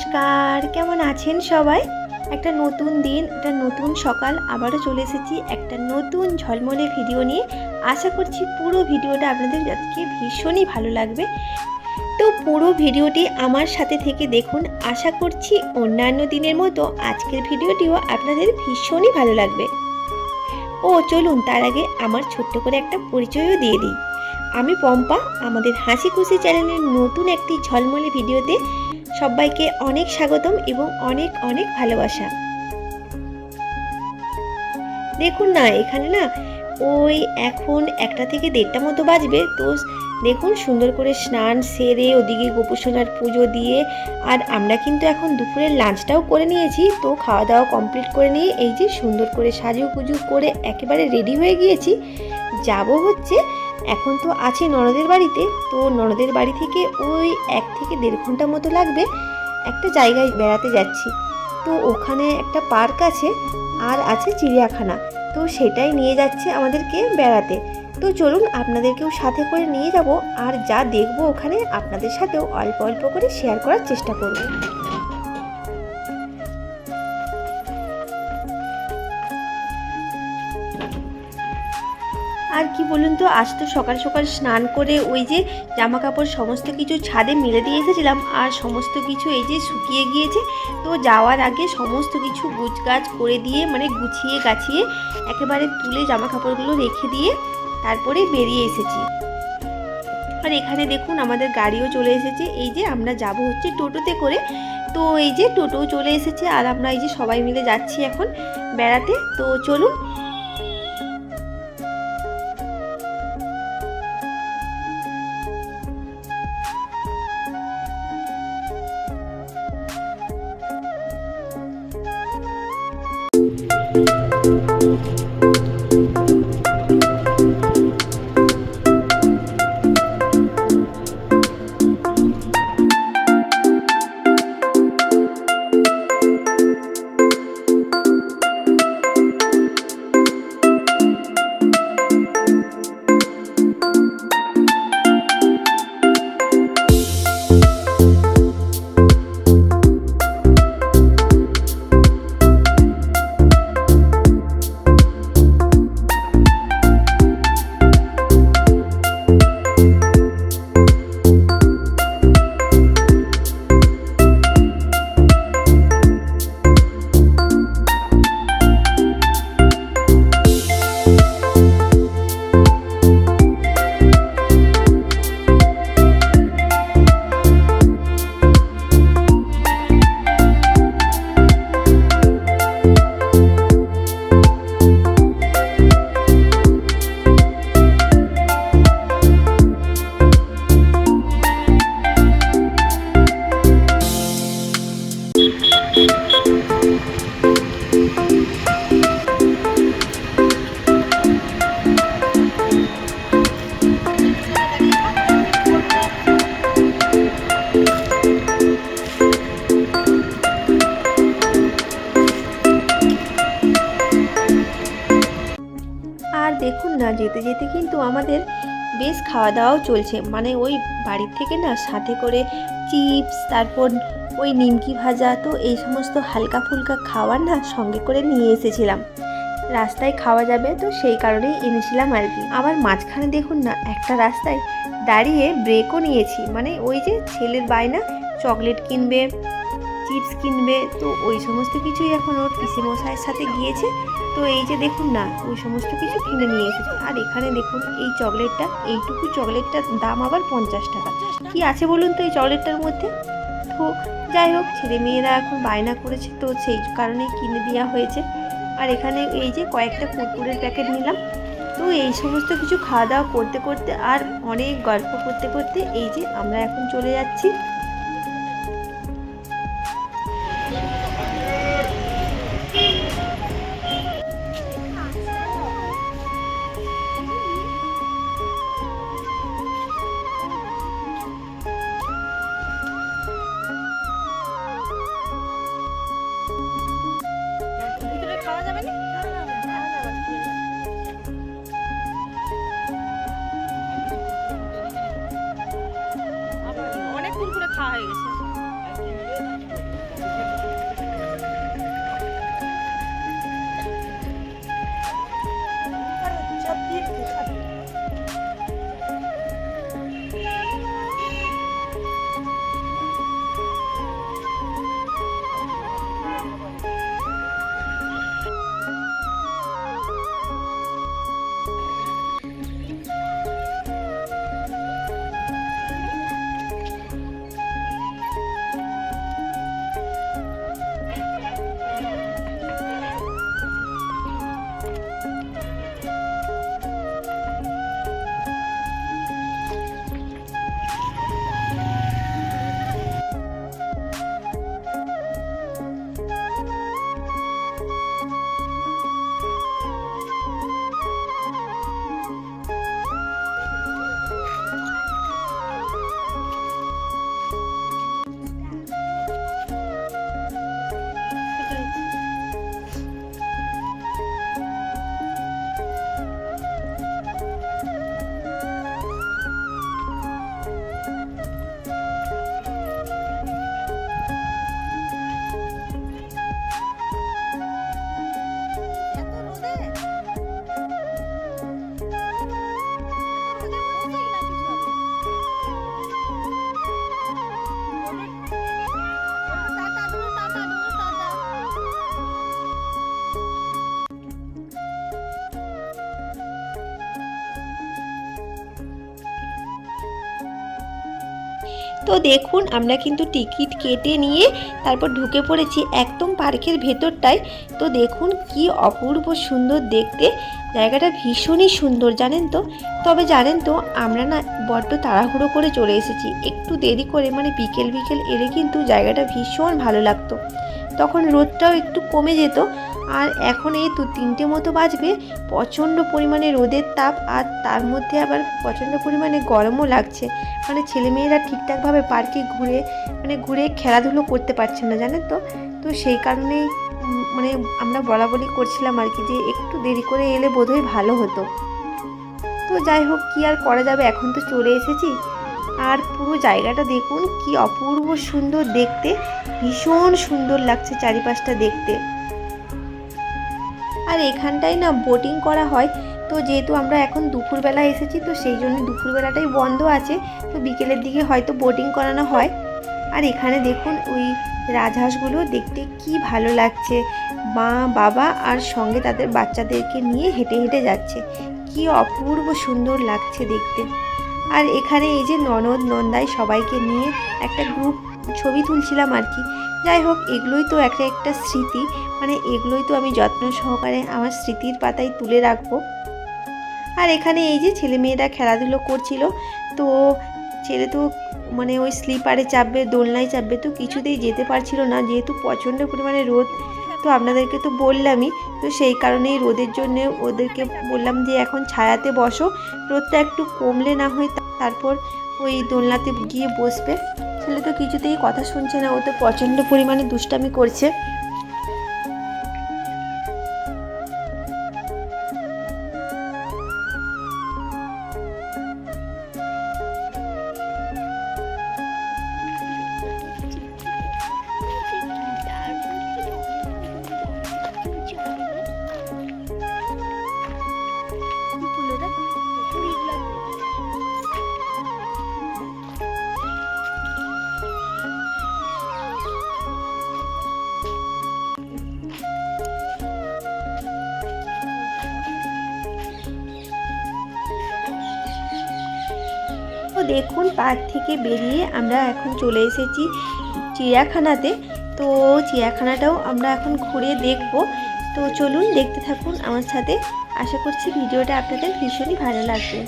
নমস্কার, কেমন আছেন সবাই? একটা নতুন দিন, একটা নতুন সকাল, আবারও চলে এসেছি একটা নতুন ঝলমলে ভিডিও নিয়ে। আশা করছি পুরো ভিডিওটা আপনাদের আজকে ভীষণই ভালো লাগবে। তো পুরো ভিডিওটি আমার সাথে থেকে দেখুন। আশা করছি অন্যান্য দিনের মতো আজকের ভিডিওটিও আপনাদের ভীষণই ভালো লাগবে। ও, চলুন তার আগে আমার ছোট্ট করে একটা পরিচয়ও দিয়ে দিই। আমি পম্পা, আমাদের হাসি খুশি চ্যানেলের নতুন একটি ঝলমলে ভিডিওতে সবাইকে অনেক স্বাগতম এবং অনেক অনেক ভালোবাসা। দেখুন না, এখানে না ওই এখন একটা থেকে দেড়টা মতো বাজবে। তো দেখুন সুন্দর করে স্নান সেরে ওদিকে গোপুসোনার পুজো দিয়ে, আর আমরা কিন্তু এখন দুপুরের লাঞ্চটাও করে নিয়েছি। তো খাওয়া দাওয়া কমপ্লিট করে নিয়ে এই যে সুন্দর করে সাজু পুজো করে একেবারে রেডি হয়ে গিয়েছি। যাব হচ্ছে এখন তো আছে ননদের বাড়িতে, তো ননদের বাড়ি থেকে ওই এক থেকে দেড় ঘণ্টা মতো লাগবে একটা জায়গায় বেড়াতে যাচ্ছি। তো ওখানে একটা পার্ক আছে আর আছে চিড়িয়াখানা, তো সেটাই নিয়ে যাচ্ছে আমাদেরকে বেড়াতে। তো চলুন আপনাদেরকেও সাথে করে নিয়ে যাব আর যা দেখব ওখানে আপনাদের সাথেও অল্প অল্প করে শেয়ার করার চেষ্টা করব। আর কি বলুন তো, আজ তো সকাল সকাল স্নান করে ওই যে জামা কাপড় সমস্ত কিছু ছাদে মেলে দিয়ে এসেছিলাম আর সমস্ত কিছু এই যে শুকিয়ে গিয়েছে। তো যাওয়ার আগে সমস্ত কিছু গুছগাছ করে দিয়ে মানে গুছিয়ে গাছিয়ে একেবারে তুলে জামা কাপড়গুলো রেখে দিয়ে তারপরে বেরিয়ে এসেছি। আর এখানে দেখুন আমাদের গাড়িও চলে এসেছে। এই যে আমরা যাব হচ্ছে টোটোতে করে। তো এই যে টোটোও চলে এসেছে আর আমরা এই যে সবাই মিলে যাচ্ছি এখন বেড়াতে। তো চলুন দেখুন না, যেতে যেতে কিন্তু আমাদের বেশ খাওয়া দাওয়াও চলছে। মানে ওই বাড়ির থেকে না সাথে করে চিপস, তারপর ওই নিমকি ভাজা, তো এই সমস্ত হালকা ফুলকা খাবার না সঙ্গে করে নিয়ে এসেছিলাম। রাস্তায় খাওয়া যাবে, তো সেই কারণেই এনেছিলাম আর কি। আবার মাঝখানে দেখুন না, একটা রাস্তায় দাঁড়িয়ে ব্রেকও নিয়েছি। মানে ওই যে ছেলের বায়না, চকলেট কিনবে চিপস কিনবে, তো ওই সমস্ত কিছুই এখন ওর পিসি মশাইয়ের সাথে গিয়েছে। তো এই যে দেখুন না, ওই সমস্ত কিছু কিনে নিয়ে এসেছে। আর এখানে দেখুন, এই চকলেটটা, এইটুকু চকলেটটার দাম আবার পঞ্চাশ টাকা। কি আছে বলুন তো এই চকলেটটার মধ্যে? তো যাই হোক, ছেলে মেয়েরা এখন বায়না করেছে, তো সেই কারণে কিনে দেওয়া হয়েছে। আর এখানে এই যে কয়েকটা কুকুরের প্যাকেট নিলাম। তো এই সমস্ত কিছু খাওয়া দাওয়া করতে করতে আর অনেক গল্প করতে করতে এই যে আমরা এখন চলে যাচ্ছি। তো দেখুন, আমরা কিন্তু টিকিট কেটে নিয়ে তারপর ঢুকে পড়েছি একদম পার্কের ভেতরটায়। তো দেখুন কি অপূর্ব সুন্দর দেখতে। জায়গাটা ভীষণই সুন্দর, জানেন তো? তবে জানেন তো, আমরা না বড্ড তাড়াহুড়ো করে চলে এসেছি। একটু দেরি করে মানে বিকেল বিকেল এলে কিন্তু জায়গাটা ভীষণ ভালো লাগতো। তখন রোদটাও একটু কমে যেত আর এখন এই দু তিনটে মতো বাজবে, প্রচণ্ড পরিমাণে রোদের তাপ আর তার মধ্যে আবার প্রচণ্ড পরিমাণে গরমও লাগছে। মানে ছেলেমেয়েরা ঠিকঠাকভাবে পার্কে ঘুরে মানে ঘুরে খেলাধুলো করতে পারছে না, জানেন তো? তো সেই কারণেই মানে আমরা বলা বলি করছিলাম আর কি যে একটু দেরি করে এলে বোধহয় ভালো হতো। তো যাই হোক, কী আর করা যাবে? এখন তো চলে এসেছি। আর পুরো জায়গাটা দেখুন, কি অপূর্ব সুন্দর দেখতে, ভীষণ সুন্দর লাগছে চারিপাশটা দেখতে। আর এখানটায় না বোটিং করা হয়। তো যেহেতু আমরা এখন দুপুরবেলা এসেছি, তো সেই জন্য দুপুরবেলাটাই বন্ধ আছে। তো বিকেলের দিকে হয়তো বোটিং করানো হয়। আর এখানে দেখুন ওই রাজহাঁসগুলো দেখতে কি ভালো লাগছে। মা, বাবা আর সঙ্গে তাদের বাচ্চাদেরকে নিয়ে হেঁটে হেঁটে যাচ্ছে। কি অপূর্ব সুন্দর লাগছে দেখতে। আর এখানে এই যে ননদ, নন্দাই সবাইকে নিয়ে একটা গ্রুপ ছবি তুলছিলাম আর কি। যাই হোক, এগুলোই তো একটা একটা স্মৃতি। মানে এগুলোই তো আমি যত্ন সহকারে আমার স্মৃতির পাতায় তুলে রাখব। আর এখানে এই যে ছেলে মেয়েরা খেলাধুলো করছিল, তো ছেলে তো মানে ওই স্লিপারে চাপবে, দোলনায় চাপবে, তো কিছুতেই যেতে পারছিল না। যেহেতু প্রচণ্ড পরিমাণে রোদ, তো আপনাদেরকে তো বললামই, তো সেই কারণেই রোদের জন্য ওদেরকে বললাম যে এখন ছায়াতে বসো, রোদটা একটু কমলে না হয় তারপর ওই দোলনাতে গিয়ে বসবে। ছেলে তো কিছুতেই কথা শুনছে না, ও তো প্রচণ্ড পরিমাণে দুষ্টামি করছে। দেখুন, পার্ক থেকে বেরিয়ে আমরা এখন চলে এসেছি চিড়িয়াখানাতে। তো চিড়িয়াখানাটাও আমরা এখন ঘুরে দেখব। তো চলুন দেখতে থাকুন আমার সাথে। আশা করছি ভিডিওটা আপনাদের ভীষণই ভালো লাগবে।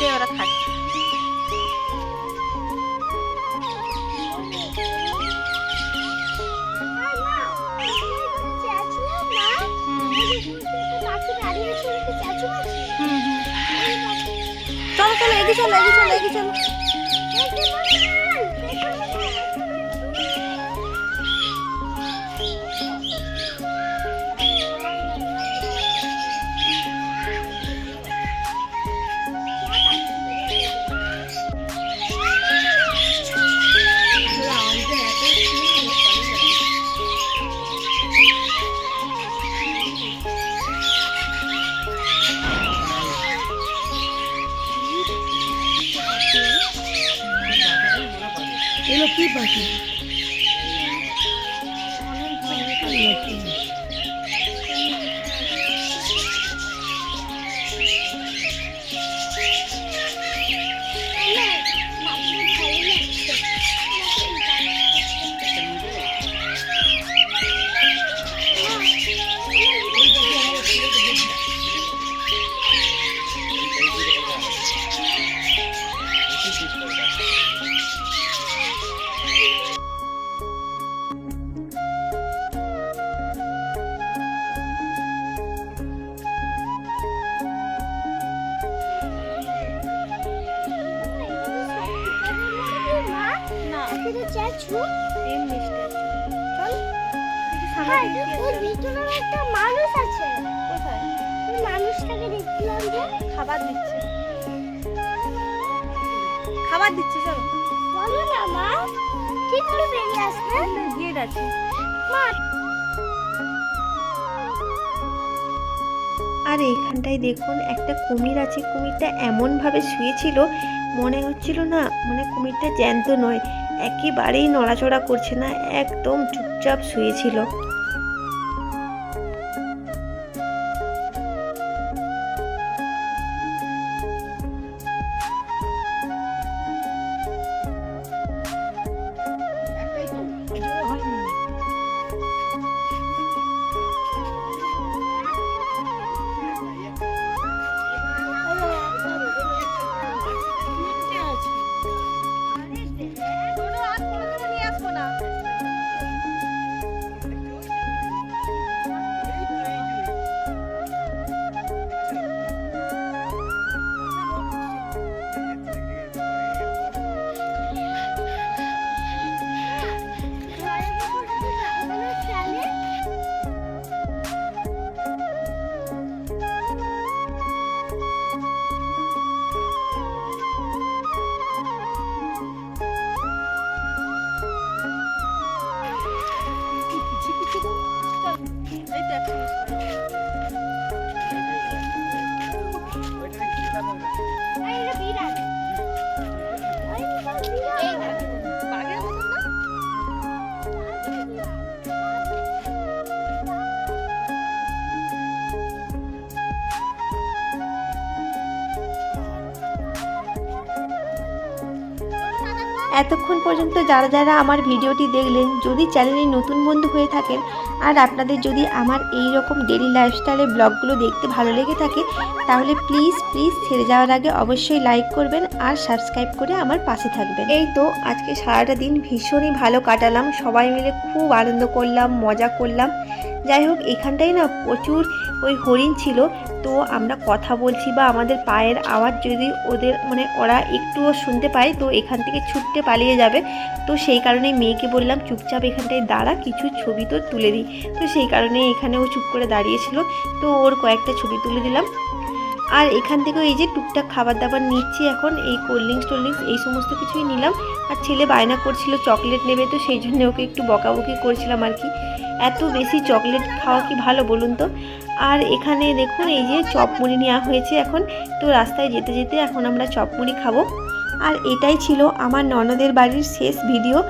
সেটাই ওরা খাচ্ছে চলো চলো এগিয়ে চলো এগিয়ে চলো এগিয়ে চলো। চল হ্যাঁ ওই ভিতরে একটা মানুষ আছে। কোথায়? ওই মানুষটাকে দেখছিলাম যে। খাবার দিচ্ছে। খাবার দিচ্ছে চলো। বলো না মা। কি করে বেরিয়ে আসবে? গেট আছে। মা। আর এইখানটায় দেখুন একটা কুমির আছে। কুমিরটা এমনভাবে শুয়েছিল মনে হচ্ছিল না মানে কুমিরটা জ্যান্ত নয়। একেবারেই নড়াচড়া করছে না একদম চুপচাপ শুয়েছিল এতক্ষণ পর্যন্ত যারা যারা আমার ভিডিওটি দেখলেন, যদি চ্যানেলে নতুন বন্ধু হয়ে থাকেন আর আপনাদের যদি আমার এই রকম ডেলি লাইফস্টাইলের ব্লগগুলো দেখতে ভালো লেগে থাকে, তাহলে প্লিজ প্লিজ ছেড়ে যাওয়ার আগে অবশ্যই লাইক করবেন আর সাবস্ক্রাইব করে আমার পাশে থাকবেন। এই তো আজকে সারাটা দিন ভীষণই ভালো কাটালাম, সবাই মিলে খুব আনন্দ করলাম, মজা করলাম। যাই হোক, এখানটায় না প্রচুর ওই হরিণ ছিল। তো আমরা কথা বলছি বা আমাদের পায়ের আওয়াজ যদি ওদের মানে ওরা একটুও শুনতে পায়, তো এখান থেকে ছুটতে পালিয়ে যাবে। তো সেই কারণে মেয়েকে বললাম, চুপচাপ এখানটায় দাঁড়া, কিছু ছবি তো তুলে দিই। তো সেই কারণে এখানে ও চুপ করে দাঁড়িয়েছিল। তো ওর কয়েকটা ছবি তুলে দিলাম। আর এখান থেকেও এই যে টুকটাক খাবার দাবার নিচ্ছি এখন, এই কোল্ড ড্রিঙ্কস, টোল্ড ড্রিঙ্কস, এই সমস্ত কিছুই নিলাম। আর ছেলে বায়না করছিল, চকলেট নেবে, তো সেই জন্য ওকে একটু বকাবকি করছিলাম আর কি। এত বেশি চকলেট খাওয়া কি ভালো বলুন তো? আর এখানে দেখুন, এই যে চপমুড়ি নেওয়া হয়েছে এখন। তো রাস্তায় যেতে যেতে এখন আমরা চপমুড়ি খাব। আর এটাই ছিল আমার ননদের বাড়ির শেষ ভিডিও।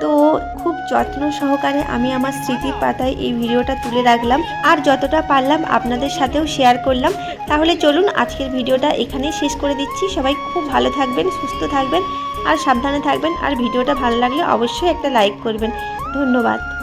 তো খুব যত্ন সহকারে আমি আমার স্মৃতির পাতায় এই ভিডিওটা তুলে রাখলাম। আর যতটা পারলাম আপনাদের সাথেও শেয়ার করলাম। তাহলে চলুন, আজকের ভিডিওটা এখানেই শেষ করে দিচ্ছি। সবাই খুব ভালো থাকবেন, সুস্থ থাকবেন, আর সাবধানে থাকবেন। আর ভিডিওটা ভালো লাগলে অবশ্যই একটা লাইক করবেন। ধন্যবাদ।